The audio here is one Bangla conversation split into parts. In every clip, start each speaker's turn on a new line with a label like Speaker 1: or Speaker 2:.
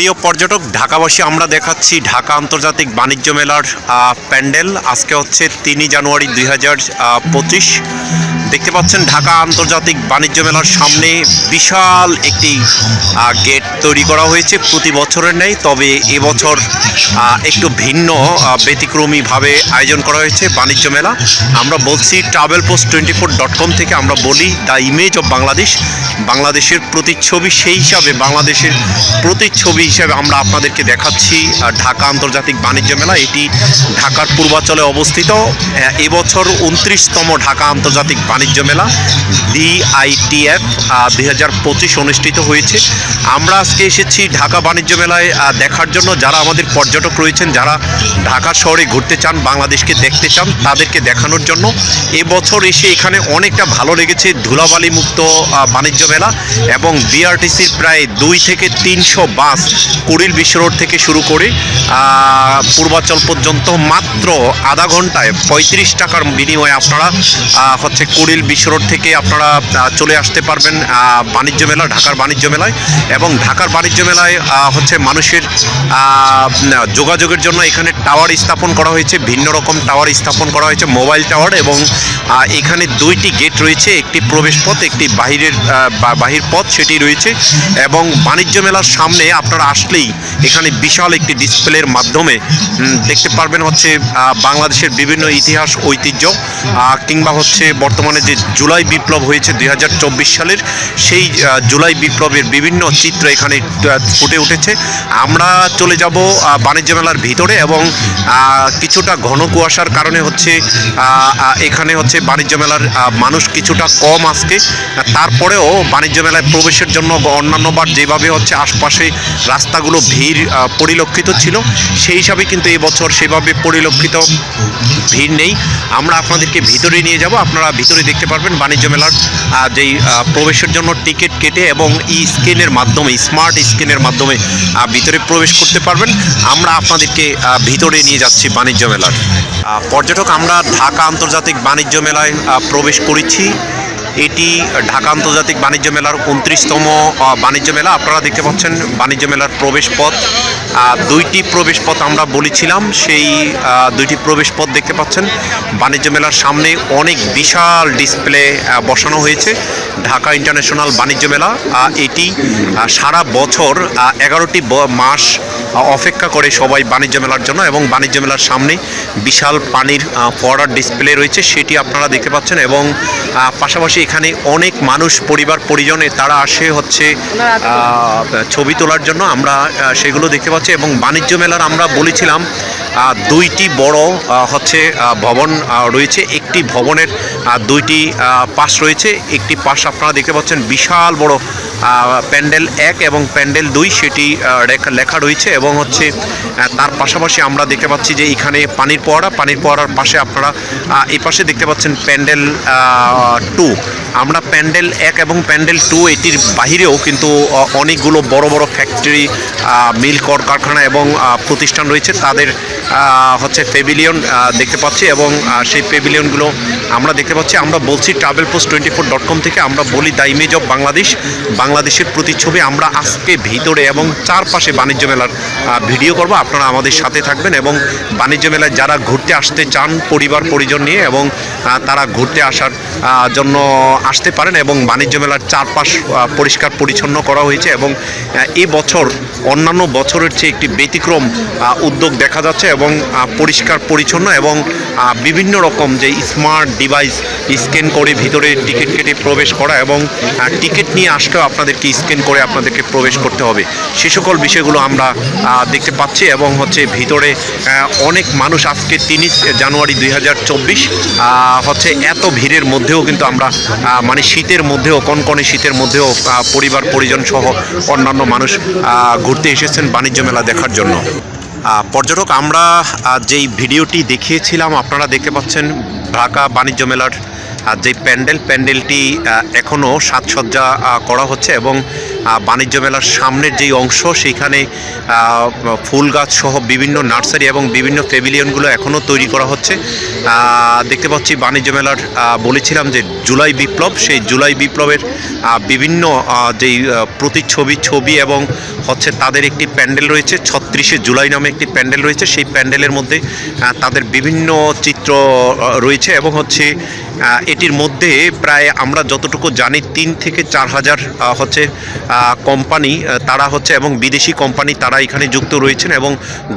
Speaker 1: প্রিয় পর্যটক, ঢাকাবাসী, আমরা দেখাচ্ছি ঢাকা আন্তর্জাতিক বাণিজ্য মেলার প্যান্ডেল। আজকে হচ্ছে তিনই জানুয়ারি দুই হাজার পঁচিশ। দেখতে পাচ্ছেন ঢাকা আন্তর্জাতিক বাণিজ্য মেলার সামনে বিশাল একটি গেট তৈরি করা হয়েছে প্রতি বছরের নেই তবে এবছর একটু ভিন্ন ব্যতিক্রমীভাবে আয়োজন করা হয়েছে বাণিজ্য মেলা। আমরা বলছি travel post twenty four dot com থেকে আমরা বলি দ্য ইমেজ অফ বাংলাদেশ। বাংলাদেশের প্রতিচ্ছবি সেই হিসাবে, বাংলাদেশের প্রতিচ্ছবি হিসাবে আমরা আপনাদেরকে দেখাচ্ছি ঢাকা আন্তর্জাতিক বাণিজ্য মেলা। এটি ঢাকার পূর্বাঞ্চলে অবস্থিত। এবছর উনত্রিশতম ঢাকা আন্তর্জাতিক বাণিজ্য মেলা ডিআইটিএফ দুই হাজার পঁচিশ অনুষ্ঠিত হয়েছে। আমরা আজকে এসেছি ঢাকা বাণিজ্য মেলায় দেখার জন্য। যারা আমাদের পর্যটক রয়েছেন, যারা ঢাকা শহরে ঘুরতে চান, বাংলাদেশকে দেখতে চান, তাদেরকে দেখানোর জন্য। এবছর এসে এখানে অনেকটা ভালো লেগেছে ধুলাবালি মুক্ত বাণিজ্য মেলা এবং বিআরটিসির প্রায় দুই থেকে তিনশো বাস কুড়িল বিশ্ব রোড থেকে শুরু করে পূর্বাচল পর্যন্ত মাত্র আধা ঘন্টায় পঁয়ত্রিশ টাকার বিনিময়ে আপনারা হচ্ছে কুড়িল বিশ্ব রোড থেকে আপনারা চলে আসতে পারবেন বাণিজ্য মেলা ঢাকার বাণিজ্য মেলায়। এবং ঢাকার বাণিজ্য মেলায় হচ্ছে মানুষের যোগাযোগের জন্য এখানে টাওয়ার স্থাপন করা হয়েছে, ভিন্ন রকম টাওয়ার স্থাপন করা হয়েছে, মোবাইল টাওয়ার এবং এখানে দুইটি গেট রয়েছে, একটি প্রবেশ পথ একটি বাহিরের বাহির পথ সেটি রয়েছে। এবং বাণিজ্য মেলার সামনে আপনারা আসলেই এখানে বিশাল একটি ডিসপ্লের মাধ্যমে দেখতে পারবেন হচ্ছে বাংলাদেশের বিভিন্ন ইতিহাস, ঐতিহ্য কিংবা হচ্ছে বর্তমানে যে জুলাই বিপ্লব হয়েছে দুই হাজার চব্বিশ সালের, সেই জুলাই বিপ্লবের বিভিন্ন চিত্র এখানে ফুটে উঠেছে। আমরা চলে যাব বাণিজ্য মেলার ভিতরে এবং কিছুটা ঘন কুয়াশার কারণে হচ্ছে এখানে হচ্ছে বাণিজ্য মেলার মানুষ কিছুটা কম আজকে। তারপরেও বাণিজ্য মেলায় প্রবেশের জন্য অন্যান্যবার যেভাবে হচ্ছে আশপাশে রাস্তাগুলো ভিড় পরিলক্ষিত ছিল, সেই হিসাবে কিন্তু এবছর সেভাবে পরিলক্ষিত ভিড় নেই। আমরা আপনাদেরকে ভিতরে নিয়ে যাব। আপনারা ভিতরে দেখতে পারবেন বাণিজ্য মেলার যেই প্রবেশের জন্য টিকিট কেটে এবং ই স্ক্যানের মাধ্যমে স্মার্ট স্ক্যানের মাধ্যমে ভিতরে প্রবেশ করতে পারবেন। আমরা আপনাদেরকে ভিতরে নিয়ে যাচ্ছি বাণিজ্য মেলার। পর্যটক, আমরা ঢাকা আন্তর্জাতিক বাণিজ্য মেলায় প্রবেশ করেছি। এটি ঢাকা আন্তর্জাতিক বাণিজ্য মেলার উনত্রিশতম বাণিজ্য মেলা। আপনারা দেখতে পাচ্ছেন বাণিজ্য মেলার প্রবেশ পথ দুইটি প্রবেশ পথ আমরা বলেছিলাম, সেই দুইটি প্রবেশ পথ দেখতে পাচ্ছেন। বাণিজ্য মেলার সামনে অনেক বিশাল ডিসপ্লে বসানো হয়েছে, ঢাকা ইন্টারন্যাশনাল বাণিজ্য মেলা। এটি সারা বছর এগারোটি মাস অপেক্ষা করে সবাই বাণিজ্য মেলার জন্য এবং বাণিজ্য মেলার সামনে বিশাল পানির ফোয়ারার ডিসপ্লে রয়েছে সেটি আপনারা দেখতে পাচ্ছেন এবং পাশাপাশি এখানে অনেক মানুষ পরিবার পরিজনে তারা আসে হচ্ছে ছবি তোলার জন্য। আমরা সেগুলো দেখতে পাচ্ছি এবং বাণিজ্য মেলার আমরা বলেছিলাম দুইটি বড় হচ্ছে ভবন রয়েছে। একটি ভবনের দুইটি পাশ রয়েছে। একটি পাশ আপনারা দেখতে পাচ্ছেন বিশাল বড় প্যান্ডেল এক এবং প্যান্ডেল দুই সেটি লেখা- রয়েছে এবং হচ্ছে তার পাশাপাশি আমরা দেখতে পাচ্ছি যে এখানে পানির পোয়ারা পানির পোয়ারার পাশে আপনারা এই পাশে দেখতে পাচ্ছেন প্যান্ডেল টু আমরা প্যান্ডেল এক এবং প্যান্ডেল টু এটির বাহিরেও কিন্তু অনেকগুলো বড় বড় ফ্যাক্টরি মিল, কর, কারখানা এবং প্রতিষ্ঠান রয়েছে। তাদের হচ্ছে পেভিলিয়ন দেখতে পাচ্ছি এবং সেই পেভিলিয়নগুলো আমরা দেখতে পাচ্ছি। আমরা বলছি travel post twenty four dot com থেকে আমরা বলি দ্য ইমেজ অফ বাংলাদেশ বাংলাদেশের প্রতিচ্ছবি আমরা আজকে ভিতরে এবং চারপাশে বাণিজ্য মেলার ভিডিও করব। আপনারা আমাদের সাথে থাকবেন এবং বাণিজ্য মেলায় যারা ঘুরতে আসতে চান পরিবার, পরিজন নিয়ে এবং তারা ঘুরতে আসার জন্য আসতে পারেন এবং বাণিজ্য মেলার চারপাশ পরিষ্কার পরিচ্ছন্ন করা হয়েছে এবং এ বছর অন্যান্য বছরের চেয়ে একটি ব্যতিক্রম উদ্যোগ দেখা যাচ্ছে এবং পরিষ্কার পরিচ্ছন্ন এবং বিভিন্ন রকম যে স্মার্ট ডিভাইস, স্ক্যান করে ভিতরে টিকিট কেটে প্রবেশ করা এবং টিকিট নিয়ে আসলেও আপনাদেরকে স্ক্যান করে আপনাদেরকে প্রবেশ করতে হবে। সে সকল বিষয়গুলো আমরা দেখতে পাচ্ছি এবং হচ্ছে ভিতরে অনেক মানুষ আজকে তিরিশ জানুয়ারি দুই হাজার চব্বিশ হচ্ছে এত ভিড়ের মধ্যেও কিন্তু আমরা মানে শীতের মধ্যেও, কনকনে শীতের মধ্যেও পরিবার, পরিজন সহ অন্যান্য মানুষ ঘুরতে এসেছেন বাণিজ্য মেলা দেখার জন্য। পর্যটক, আমরা যেই ভিডিওটি দেখিয়েছিলাম, আপনারা দেখতে পাচ্ছেন ঢাকা বাণিজ্য মেলার আর যে প্যান্ডেল প্যান্ডেলটি এখনও সাজসজ্জা করা হচ্ছে এবং বাণিজ্য মেলার সামনের যেই অংশ সেইখানে ফুল গাছ সহ বিভিন্ন নার্সারি এবং বিভিন্ন প্যাভিলিয়নগুলো এখনও তৈরি করা হচ্ছে। দেখতে পাচ্ছি বাণিজ্য মেলার বলেছিলাম যে জুলাই বিপ্লব, সেই জুলাই বিপ্লবের বিভিন্ন যেই প্রতিচ্ছবি, ছবি এবং হচ্ছে তাদের একটি প্যান্ডেল রয়েছে, ছত্রিশে জুলাই নামে একটি প্যান্ডেল রয়েছে। সেই প্যান্ডেলের মধ্যে তাদের বিভিন্ন চিত্র রয়েছে এবং হচ্ছে এটির মধ্যে প্রায় আমরা যতটুকু জানি, তিন থেকে চার হাজার হচ্ছে কোম্পানি তারা হচ্ছে এবং বিদেশি কোম্পানি তারা এখানে যুক্ত রয়েছেন এবং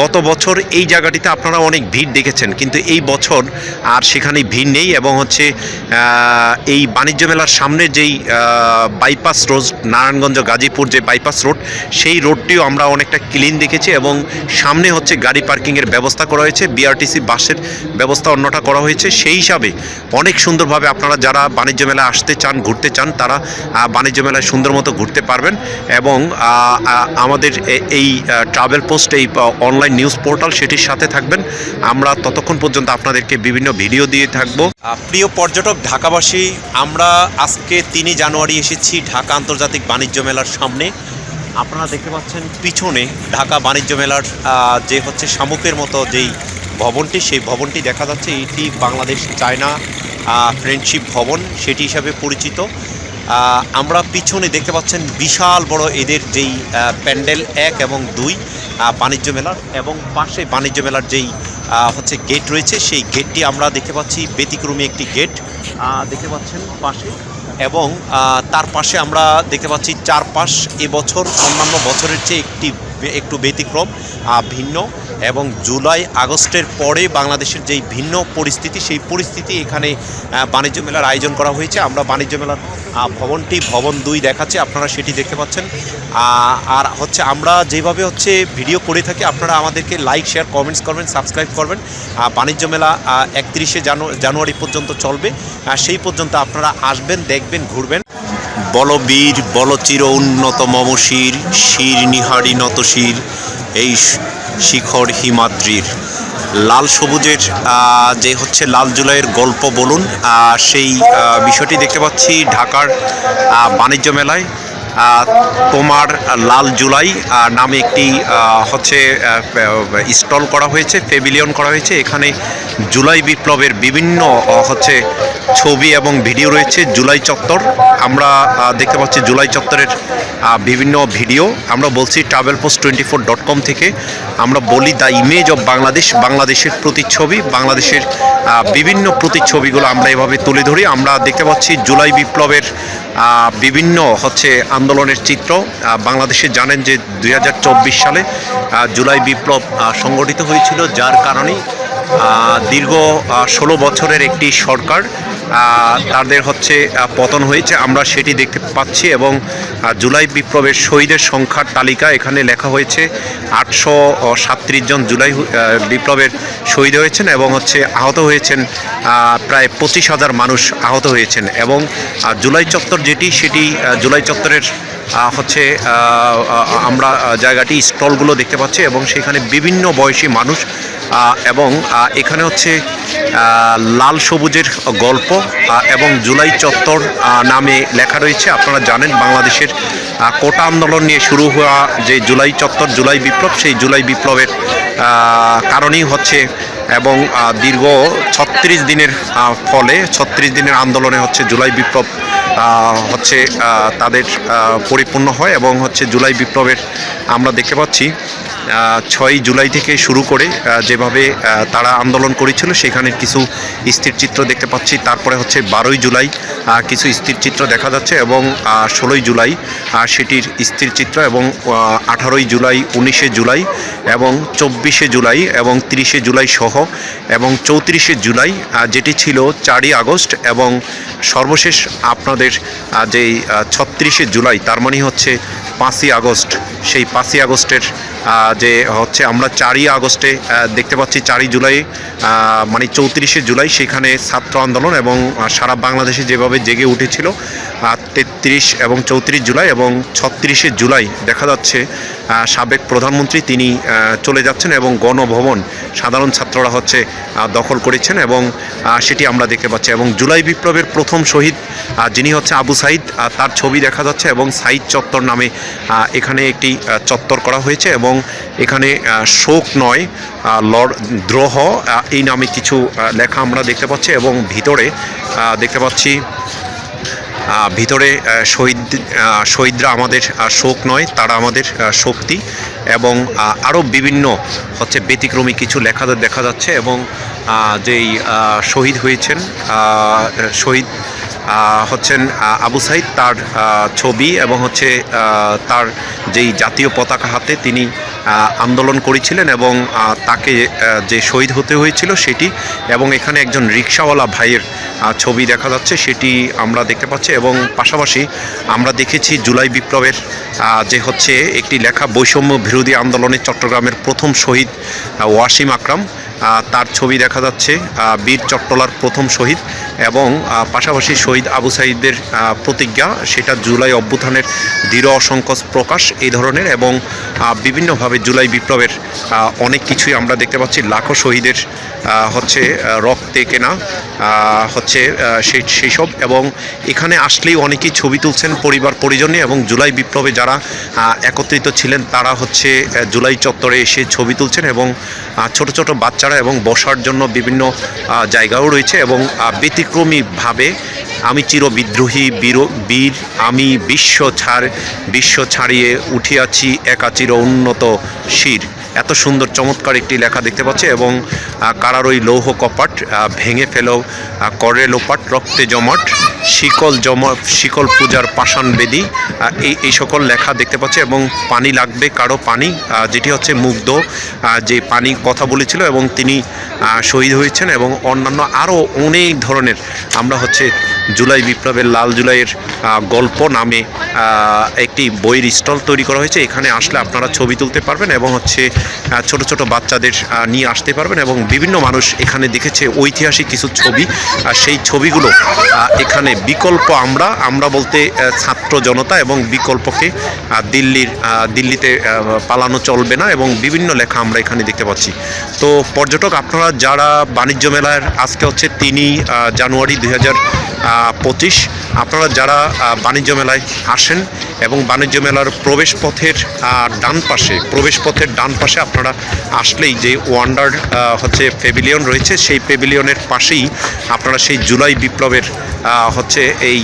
Speaker 1: গত বছর এই জায়গাটিতে আপনারা অনেক ভিড় দেখেছেন। কিন্তু এই বছর আর সেখানে ভিড় নেই এবং হচ্ছে এই বাণিজ্য মেলার সামনে যেই বাইপাস রোড নারায়ণগঞ্জ গাজীপুর যে বাইপাস রোড সেই রোডটিও আমরা অনেকটা ক্লিন দেখেছি এবং সামনে হচ্ছে গাড়ি পার্কিংয়ের ব্যবস্থা করা হয়েছে বিআরটিসি বাসের ব্যবস্থা অন্যটা করা হয়েছে। সেই হিসাবে অনেক সুন্দরভাবে আপনারা যারা বাণিজ্য মেলায় আসতে চান, ঘুরতে চান, তারা বাণিজ্য মেলায় সুন্দর মতো ঘুরতে পারবেন এবং আমাদের এই ট্রাভেল পোস্ট, এই অনলাইন নিউজ পোর্টাল সেটির সাথে থাকবেন। আমরা ততক্ষণ পর্যন্ত আপনাদেরকে বিভিন্ন ভিডিও দিয়ে থাকব। প্রিয় পর্যটক ঢাকাবাসী, আমরা আজকে তিনই জানুয়ারি এসেছি ঢাকা আন্তর্জাতিক বাণিজ্য মেলার সামনে। আপনারা দেখতে পাচ্ছেন পিছনে ঢাকা বাণিজ্য মেলার যে হচ্ছে শামুকের মতো যেই ভবনটি, সেই ভবনটি দেখা যাচ্ছে, এটি বাংলাদেশ চায়না ফ্রেন্ডশিপ ভবন। সেটি হিসাবে পরিচিত। আমরা পিছনে দেখতে পাচ্ছেন বিশাল বড় এদের যেই প্যান্ডেল এক এবং দুই বাণিজ্য মেলার এবং পাশে বাণিজ্য মেলার যেই হচ্ছে গেট রয়েছে, সেই গেটটি আমরা দেখতে পাচ্ছি ব্যতিক্রমী একটি গেট দেখতে পাচ্ছেন পাশে এবং তার পাশে আমরা দেখতে পাচ্ছি চারপাশ এবছর অন্যান্য বছরের চেয়ে একটি একটু ব্যতিক্রম ভিন্ন। এবং জুলাই আগস্টের পরে বাংলাদেশের যেই ভিন্ন পরিস্থিতি, সেই পরিস্থিতি এখানে বাণিজ্য মেলার আয়োজন করা হয়েছে। আমরা বাণিজ্য মেলার ভবনটি ভবন দুই দেখাচ্ছে, আপনারা সেটি দেখতে পাচ্ছেন। আর হচ্ছে আমরা যেভাবে হচ্ছে ভিডিও করে থাকি, আপনারা আমাদেরকে লাইক শেয়ার কমেন্টস করবেন সাবস্ক্রাইব করবেন। বাণিজ্য মেলা একত্রিশে জানুয়ারি পর্যন্ত চলবে। সেই পর্যন্ত আপনারা আসবেন, দেখবেন, ঘুরবেন। বলবীর, বলচির উন্নত মমশির শির নিহারি নতশির এই শিখর হিমাদ্রির। লাল সবুজের যে হচ্ছে লাল জুলাইয়ের গল্প বলুন সেই বিষয়টি দেখতে পাচ্ছি ঢাকার বাণিজ্য মেলায়। তোমার লাল জুলাই নামে একটি হচ্ছে স্টল করা হয়েছে, পেভিলিয়ন করা হয়েছে। এখানে জুলাই বিপ্লবের বিভিন্ন হচ্ছে ছবি এবং ভিডিও রয়েছে জুলাই চত্বর। আমরা দেখতে পাচ্ছি জুলাই চত্বরের বিভিন্ন ভিডিও। আমরা বলছি travel post twenty four dot com থেকে। আমরা বলি দ্য ইমেজ অফ বাংলাদেশ বাংলাদেশের প্রতিচ্ছবি বাংলাদেশের বিভিন্ন প্রতিচ্ছবিগুলো আমরা এভাবে তুলে ধরি। আমরা দেখতে পাচ্ছি জুলাই বিপ্লবের বিভিন্ন হচ্ছে আন্দোলনের চিত্র। বাংলাদেশে জানেন যে দু হাজার চব্বিশ সালে জুলাই বিপ্লব সংগঠিত হয়েছিল যার কারণে আহ, দীর্ঘ ষোলো বছরের একটি সরকার তাদের হচ্ছে পতন হয়েছে। আমরা সেটি দেখতে পাচ্ছি এবং জুলাই বিপ্লবের শহীদের সংখ্যার তালিকা এখানে লেখা হয়েছে। আটশো সাতত্রিশ জন জুলাই বিপ্লবের শহীদ হয়েছেন এবং হচ্ছে আহত হয়েছেন প্রায় পঁচিশ হাজার মানুষ আহত হয়েছেন এবং জুলাই চত্বর যেটি, সেটি জুলাই চত্বরের হচ্ছে আমরা জায়গাটি, স্টলগুলো দেখতে পাচ্ছি এবং সেখানে বিভিন্ন বয়সী মানুষ এবং এখানে হচ্ছে লাল সবুজের গল্প এবং জুলাই চত্বর নামে লেখা রয়েছে। আপনারা জানেন, বাংলাদেশের কোটা আন্দোলন নিয়ে শুরু হওয়া যে জুলাই চত্বর, জুলাই বিপ্লব, সেই জুলাই বিপ্লবের কারণেই হচ্ছে, এবং দীর্ঘ ছত্রিশ দিনের ফলে, ছত্রিশ দিনের আন্দোলনে হচ্ছে জুলাই বিপ্লব হচ্ছে তাদের পরিপূর্ণ হয় এবং হচ্ছে জুলাই বিপ্লবের আমরা দেখতে পাচ্ছি ছয় জুলাই থেকে শুরু করে যেভাবে তারা আন্দোলন করেছিল, সেখানে কিছু স্থির চিত্র দেখতে পাচ্ছি। তারপরে হচ্ছে বারোই জুলাই কিছু স্থির চিত্র দেখা যাচ্ছে এবং ষোলোই জুলাই সেটির স্থির চিত্র এবং আঠারোই জুলাই, উনিশে জুলাই এবং চব্বিশে জুলাই এবং তিরিশে জুলাই সহ এবং চৌত্রিশে জুলাই যেটি ছিল চারই আগস্ট এবং সর্বশেষ আপনাদের আহ, যেই ছত্রিশে জুলাই তার মানে হচ্ছে পাঁচই আগস্ট। সেই পাঁচই আগস্টের যে হচ্ছে আমরা চারই আগস্টে দেখতে পাচ্ছি চারই জুলাই মানে চৌত্রিশে জুলাই সেখানে ছাত্র আন্দোলন এবং সারা বাংলাদেশে যেভাবে জেগে উঠেছিল তেত্রিশ এবং চৌত্রিশ জুলাই এবং ছত্রিশে জুলাই দেখা যাচ্ছে সাবেক প্রধানমন্ত্রী তিনি চলে যাচ্ছেন এবং গণভবন সাধারণ ছাত্ররা হচ্ছে দখল করেছেন এবং সেটি আমরা দেখতে পাচ্ছি এবং জুলাই বিপ্লবের প্রথম শহীদ যিনি হচ্ছে আবু সাইদ তার ছবি দেখা যাচ্ছে এবং সাইদ চত্বর নামে এখানে একটি চত্বর করা হয়েছে এবং এখানে শোক নয় লড়, দ্রোহ এই নামে কিছু লেখা আমরা দেখতে পাচ্ছি এবং ভিতরে দেখতে পাচ্ছি ভিতরে শহীদ শহীদরা আমাদের শোক নয়, তারা আমাদের শক্তি এবং আরও বিভিন্ন হচ্ছে ব্যতিক্রমী কিছু লেখা দেখা যাচ্ছে এবং যেই শহীদ হয়েছেন শহীদ হচ্ছেন আবু সাইদ তার ছবি এবং হচ্ছে তার যেই জাতীয় পতাকা হাতে তিনি আন্দোলন করেছিলেন এবং তাকে যে শহীদ হতে হয়েছিল সেটি এবং এখানে একজন রিক্সাওয়ালা ভাইয়ের ছবি দেখা যাচ্ছে সেটি আমরা দেখতে পাচ্ছি এবং পাশাপাশি আমরা দেখেছি জুলাই বিপ্লবের যে হচ্ছে একটি লেখা বৈষম্য বিরোধী আন্দোলনে চট্টগ্রামের প্রথম শহীদ ওয়াসিম আকরাম তার ছবি দেখা যাচ্ছে বীর চট্টলার প্রথম শহীদ। এবং পাশাপাশি শহীদ আবু সাইদের প্রতিজ্ঞা, সেটা জুলাই অভ্যুত্থানের দৃঢ় অসংকোচ প্রকাশ এই ধরনের এবং বিভিন্নভাবে জুলাই বিপ্লবের অনেক কিছুই আমরা দেখতে পাচ্ছি। লাখো শহীদের হচ্ছে রক্তে কেনা হচ্ছে সেই সেই সব। এবং এখানে আসলেই অনেকেই ছবি তুলছেন পরিবার পরিজনে এবং জুলাই বিপ্লবে যারা একত্রিত ছিলেন, তারা হচ্ছে জুলাই চত্বরে এসে ছবি তুলছেন এবং ছোট ছোট বাচ্চারা এবং বসার জন্য বিভিন্ন জায়গাও রয়েছে এবং ব্যতিক্রমীভাবে আমি চির বিদ্রোহী, বীর বীর, আমি বিশ্ব ছাড়, বিশ্ব ছাড়িয়ে উঠিয়াছি একা চির উন্নত শির। এত সুন্দর চমৎকার একটি লেখা দেখতে পাচ্ছি এবং কারার ওই লৌহ কপাট ভেঙে ফেলো করে লোপাট, রক্তে জমাট। শিকল জমা, শিকল পূজার পাষাণ বেদি এই এই সকল লেখা দেখতে পাচ্ছি এবং পানি লাগবে কারও পানি যেটি হচ্ছে মুগ্ধ যে পানি কথা বলেছিল এবং তিনি শহীদ হয়েছেন এবং অন্যান্য আরও অনেক ধরনের, আমরা হচ্ছে জুলাই বিপ্লবের লাল জুলাইয়ের গল্প নামে একটি বইয়ের স্টল তৈরি করা হয়েছে। এখানে আসলে আপনারা ছবি তুলতে পারবেন এবং হচ্ছে ছোট ছোট বাচ্চাদের নিয়ে আসতে পারবেন এবং বিভিন্ন মানুষ এখানে দেখেছে ঐতিহাসিক কিছু ছবি। আর সেই ছবিগুলো এখানে বিকল্প আমরা আমরা বলতে ছাত্র জনতা এবং বিকল্পকে দিল্লির দিল্লিতে পালানো চলবে না এবং বিভিন্ন লেখা আমরা এখানে দেখতে পাচ্ছি। তো পর্যটক আপনারা যারা বাণিজ্য মেলার, আজকে হচ্ছে তিনই জানুয়ারি দুই হাজার পঁচিশ আপনারা যারা বাণিজ্য মেলায় আসেন এবং বাণিজ্য মেলার প্রবেশ পথের ডান পাশে প্রবেশ পথের ডান পাশে আপনারা আসলেই যে ওয়ান্ডার হচ্ছে পেভিলিয়ন রয়েছে, সেই পেভিলিয়নের পাশেই আপনারা সেই জুলাই বিপ্লবের হচ্ছে এই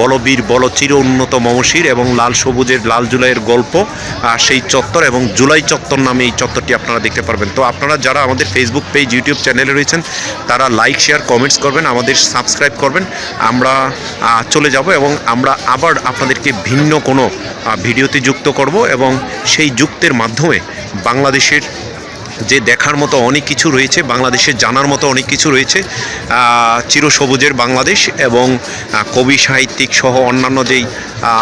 Speaker 1: বলবীর বল চির উন্নত মমশির এবং লাল সবুজের লাল জুলাইয়ের গল্প সেই চত্বর এবং জুলাই চত্বর নামে এই চত্বরটি আপনারা দেখতে পারবেন। তো আপনারা যারা আমাদের ফেসবুক পেজ ইউটিউব চ্যানেলে রয়েছেন, তারা লাইক শেয়ার কমেন্টস করবেন, আমাদের সাবস্ক্রাইব করবেন। আমরা চলে যাব এবং আমরা আবার আপনাদেরকে ভিন্ন কোনো ভিডিওতে যুক্ত করব এবং সেই যুক্তের মাধ্যমে বাংলাদেশের যে দেখার মতো অনেক কিছু রয়েছে বাংলাদেশের জানার মতো অনেক কিছু রয়েছে। চিরসবুজের বাংলাদেশ এবং কবি, সাহিত্যিক সহ অন্যান্য যেই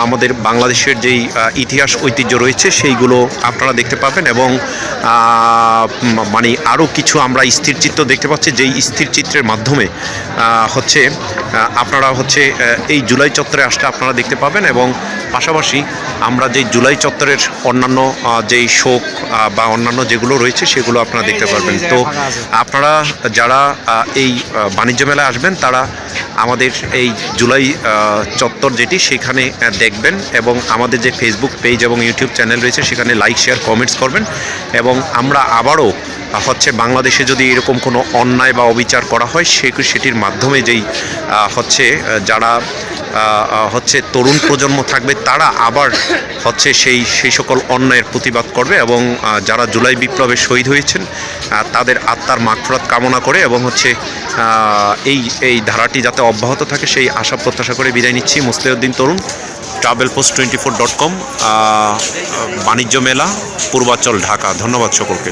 Speaker 1: আমাদের বাংলাদেশের যেই ইতিহাস, ঐতিহ্য রয়েছে, সেইগুলো আপনারা দেখতে পাবেন এবং মানে আরও কিছু আমরা স্থির চিত্র দেখতে পাচ্ছি, যেই স্থির চিত্রের মাধ্যমে হচ্ছে আপনারা হচ্ছে এই জুলাই চত্বরে আসলে আপনারা দেখতে পাবেন এবং পাশাপাশি আমরা যেই জুলাই চত্বরের অন্যান্য যেই শোক বা অন্যান্য যেগুলো রয়েছে সেগুলো আপনারা দেখতে পারবেন। তো আপনারা যারা এই বাণিজ্য মেলায় আসবেন, তারা আমাদের এই জুলাই চত্বর যেটি সেখানে দেখবেন এবং আমাদের যে ফেসবুক পেজ এবং ইউটিউব চ্যানেল রয়েছে, সেখানে লাইক শেয়ার কমেন্টস করবেন এবং আমরা আবারও হচ্ছে বাংলাদেশে যদি এরকম কোনো অন্যায় বা অবিচার করা হয়, সে সেটির মাধ্যমে যেই হচ্ছে যারা হচ্ছে তরুণ প্রজন্ম থাকবে, তারা আবার হচ্ছে সেই সেই সকল অন্যায়ের প্রতিবাদ করবে এবং যারা জুলাই বিপ্লবে শহীদ হয়েছেন তাদের আত্মার মাগফরাত কামনা করে এবং হচ্ছে এই এই ধারাটি যাতে অব্যাহত থাকে, সেই আশা প্রত্যাশা করে বিদায় নিচ্ছি। Musliuddin Tarun travel post twenty four dot com বাণিজ্য মেলা, পূর্বাচল ঢাকা। ধন্যবাদ সকলকে।